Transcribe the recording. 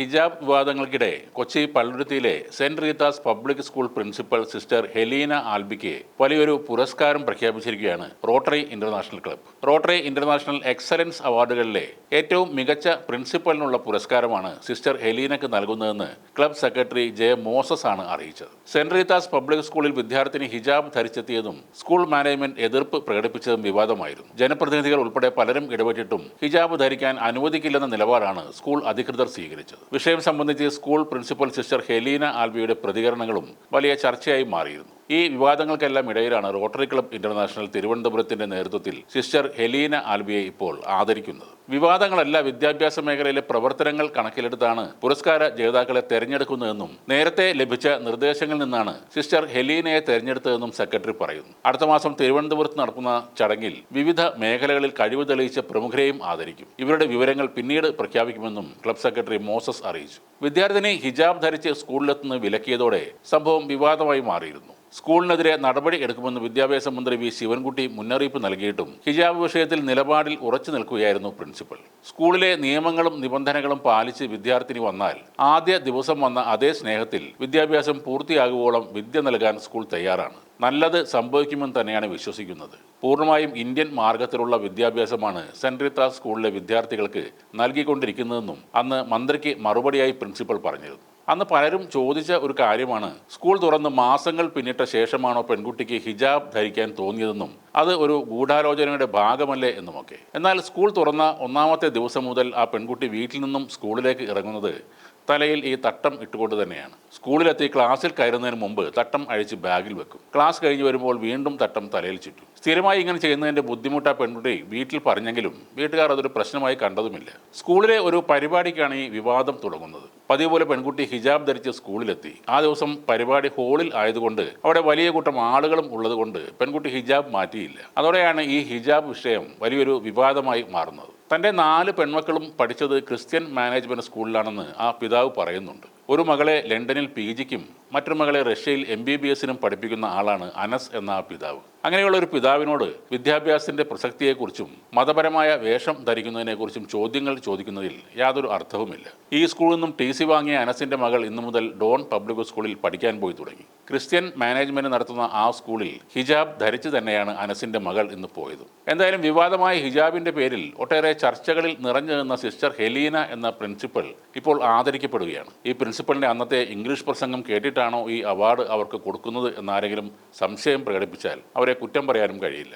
ഹിജാബ് വിവാദങ്ങൾക്കിടെ Kochi പള്ളുരുത്തിയിലെ saint Rita's public school principal sister Helena ആൽബിക്ക് വലിയൊരു പുരസ്കാരം പ്രഖ്യാപിച്ചിരിക്കുകയാണ് Rotary International club Rotary International excellence അവാർഡുകളിലെ ഏറ്റവും മികച്ച പ്രിൻസിപ്പലിനുള്ള പുരസ്കാരമാണ് സിസ്റ്റർ ഹെലീനക്ക് നൽകുന്നതെന്ന് ക്ലബ് സെക്രട്ടറി ജെ മോസസ് ആണ് അറിയിച്ചത്. സെന്റ് റീത്താസ് പബ്ലിക് സ്കൂളിൽ വിദ്യാർത്ഥിനി ഹിജാബ് ധരിച്ചെത്തിയതും സ്കൂൾ മാനേജ്മെന്റ് എതിർപ്പ് പ്രകടിപ്പിച്ചതും വിവാദമായിരുന്നു. ജനപ്രതിനിധികൾ ഉൾപ്പെടെ പലരും ഇടപെട്ടിട്ടും ഹിജാബ് ധരിക്കാൻ അനുവദിക്കില്ലെന്ന നിലപാടാണ് സ്കൂൾ അധികൃതർ സ്വീകരിച്ചത്. വിഷയം സംബന്ധിച്ച് സ്കൂൾ പ്രിൻസിപ്പൽ സിസ്റ്റർ ഹെലീന ആൽബിയുടെ പ്രതികരണങ്ങളും വലിയ ചർച്ചയായി മാറിയിരുന്നു. ഈ വിവാദങ്ങൾക്കെല്ലാം ഇടയിലാണ് റോട്ടറി ക്ലബ് ഇന്റർനാഷണൽ തിരുവനന്തപുരത്തിന്റെ നേതൃത്വത്തിൽ സിസ്റ്റർ ഹെലീന ആൽബിയെ ഇപ്പോൾ ആദരിക്കുന്നത്. വിവാദങ്ങളല്ല വിദ്യാഭ്യാസ മേഖലയിലെ പ്രവർത്തനങ്ങൾ കണക്കിലെടുത്താണ് പുരസ്കാര ജേതാക്കളെ തെരഞ്ഞെടുക്കുന്നതെന്നും നേരത്തെ ലഭിച്ച നിർദ്ദേശങ്ങളിൽ നിന്നാണ് സിസ്റ്റർ ഹെലീനയെ തെരഞ്ഞെടുത്തതെന്നും സെക്രട്ടറി പറയുന്നു. അടുത്ത മാസം തിരുവനന്തപുരത്ത് നടക്കുന്ന ചടങ്ങിൽ വിവിധ മേഖലകളിൽ കഴിവ് തെളിയിച്ച പ്രമുഖരെയും ആദരിക്കും. ഇവരുടെ വിവരങ്ങൾ പിന്നീട് പ്രഖ്യാപിക്കുമെന്നും ക്ലബ് സെക്രട്ടറി മോസസ് അറിയിച്ചു. വിദ്യാർത്ഥിനി ഹിജാബ് ധരിച്ച് സ്കൂളിലെത്തുന്നത് വിലക്കിയതോടെ സംഭവം വിവാദമായി മാറിയിരുന്നു. സ്കൂളിനെതിരെ നടപടി എടുക്കുമെന്ന് വിദ്യാഭ്യാസ മന്ത്രി വി ശിവൻകുട്ടി മുന്നറിയിപ്പ് നൽകിയിട്ടും ഹിജാബ് വിഷയത്തിൽ നിലപാടിൽ ഉറച്ചു നിൽക്കുകയായിരുന്നു പ്രിൻസിപ്പൽ. സ്കൂളിലെ നിയമങ്ങളും നിബന്ധനകളും പാലിച്ച് വിദ്യാർത്ഥിനി വന്നാൽ ആദ്യ ദിവസം വന്ന അതേ സ്നേഹത്തിൽ വിദ്യാഭ്യാസം പൂർത്തിയാകുവോളം വിദ്യ നൽകാൻ സ്കൂൾ തയ്യാറാണ്. നല്ലത് സംഭവിക്കുമെന്ന് തന്നെയാണ് വിശ്വസിക്കുന്നത്. പൂർണമായും ഇന്ത്യൻ മാർഗത്തിലുള്ള വിദ്യാഭ്യാസമാണ് സെന്റ് റീത്ത സ്കൂളിലെ വിദ്യാർത്ഥികൾക്ക് നൽകിക്കൊണ്ടിരിക്കുന്നതെന്നും അന്ന് മന്ത്രിക്ക് മറുപടിയായി പ്രിൻസിപ്പൽ പറഞ്ഞിരുന്നു. അന്ന് പലരും ചോദിച്ച ഒരു കാര്യമാണ്. സ്കൂൾ തുറന്ന് മാസങ്ങൾ പിന്നിട്ട ശേഷമാണോ പെൺകുട്ടിക്ക് ഹിജാബ് ധരിക്കാൻ തോന്നിയതെന്നും അത് ഒരു ഗൂഢാലോചനയുടെ ഭാഗമല്ലേ എന്നുമൊക്കെ. എന്നാൽ സ്കൂൾ തുറന്ന ഒന്നാമത്തെ ദിവസം മുതൽ ആ പെൺകുട്ടി വീട്ടിൽ നിന്നും സ്കൂളിലേക്ക് ഇറങ്ങുന്നത് തലയിൽ ഈ തട്ടം ഇട്ടുകൊണ്ട് തന്നെയാണ്. സ്കൂളിലെത്തി ക്ലാസ്സിൽ കയറുന്നതിന് മുമ്പ് തട്ടം അഴിച്ച് ബാഗിൽ വെക്കും. ക്ലാസ് കഴിഞ്ഞ് വരുമ്പോൾ വീണ്ടും തട്ടം തലയിൽ ചുറ്റും. സ്ഥിരമായി ഇങ്ങനെ ചെയ്യുന്നതിന്റെ ബുദ്ധിമുട്ട് ആ പെൺകുട്ടി വീട്ടിൽ പറഞ്ഞെങ്കിലും വീട്ടുകാർ അതൊരു പ്രശ്നമായി കണ്ടതുമില്ല. സ്കൂളിലെ ഒരു പരിപാടിക്കാണ് ഈ വിവാദം തുടങ്ങുന്നത്. പതിവ് പോലെ പെൺകുട്ടി ഹിജാബ് ധരിച്ച് സ്കൂളിലെത്തി. ആ ദിവസം പരിപാടി ഹാളിൽ ആയതുകൊണ്ട് അവിടെ വലിയ കൂട്ടം ആളുകളും ഉള്ളതുകൊണ്ട് പെൺകുട്ടി ഹിജാബ് മാറ്റിയില്ല. അതോടെയാണ് ഈ ഹിജാബ് വിഷയം വലിയൊരു വിവാദമായി മാറുന്നത്. തന്റെ നാല് പെൺമക്കളും പഠിച്ചത് ക്രിസ്ത്യൻ മാനേജ്മെന്റ് സ്കൂളിലാണെന്ന് ആ പിതാവ് പറയുന്നുണ്ട്. ഒരു മകളെ ലണ്ടനിൽ പി ജിക്കും മറ്റൊരു മകളെ റഷ്യയിൽ എം ബി ബി എസിനും പഠിപ്പിക്കുന്ന ആളാണ് അനസ് എന്ന ആ പിതാവ്. അങ്ങനെയുള്ള ഒരു പിതാവിനോട് വിദ്യാഭ്യാസത്തിന്റെ പ്രസക്തിയെക്കുറിച്ചും മതപരമായ വേഷം ധരിക്കുന്നതിനെക്കുറിച്ചും ചോദ്യങ്ങൾ ചോദിക്കുന്നതിൽ യാതൊരു അർത്ഥവുമില്ല. ഈ സ്കൂളിൽ നിന്നും ടി സി വാങ്ങിയ അനസിന്റെ മകൾ ഇന്നു മുതൽ ഡോൺ പബ്ലിക് സ്കൂളിൽ പഠിക്കാൻ പോയി തുടങ്ങി. ക്രിസ്ത്യൻ മാനേജ്മെന്റ് നടത്തുന്ന ആ സ്കൂളിൽ ഹിജാബ് ധരിച്ചു തന്നെയാണ് അനസിന്റെ മകൾ ഇന്ന് പോയത്. എന്തായാലും വിവാദമായ ഹിജാബിന്റെ പേരിൽ ഒട്ടേറെ ചർച്ചകളിൽ നിറഞ്ഞു നിന്ന സിസ്റ്റർ ഹെലീന എന്ന പ്രിൻസിപ്പൽ ഇപ്പോൾ ആദരിക്കപ്പെടുകയാണ്. ഈ പ്രിൻസിപ്പലിന്റെ അന്നത്തെ ഇംഗ്ലീഷ് പ്രസംഗം കേട്ടിട്ടാണോ ഈ അവാർഡ് അവർക്ക് കൊടുക്കുന്നത് എന്നാരെങ്കിലും സംശയം പ്രകടിപ്പിച്ചാൽ അവരെ കുറ്റം പറയാനും കഴിയില്ല.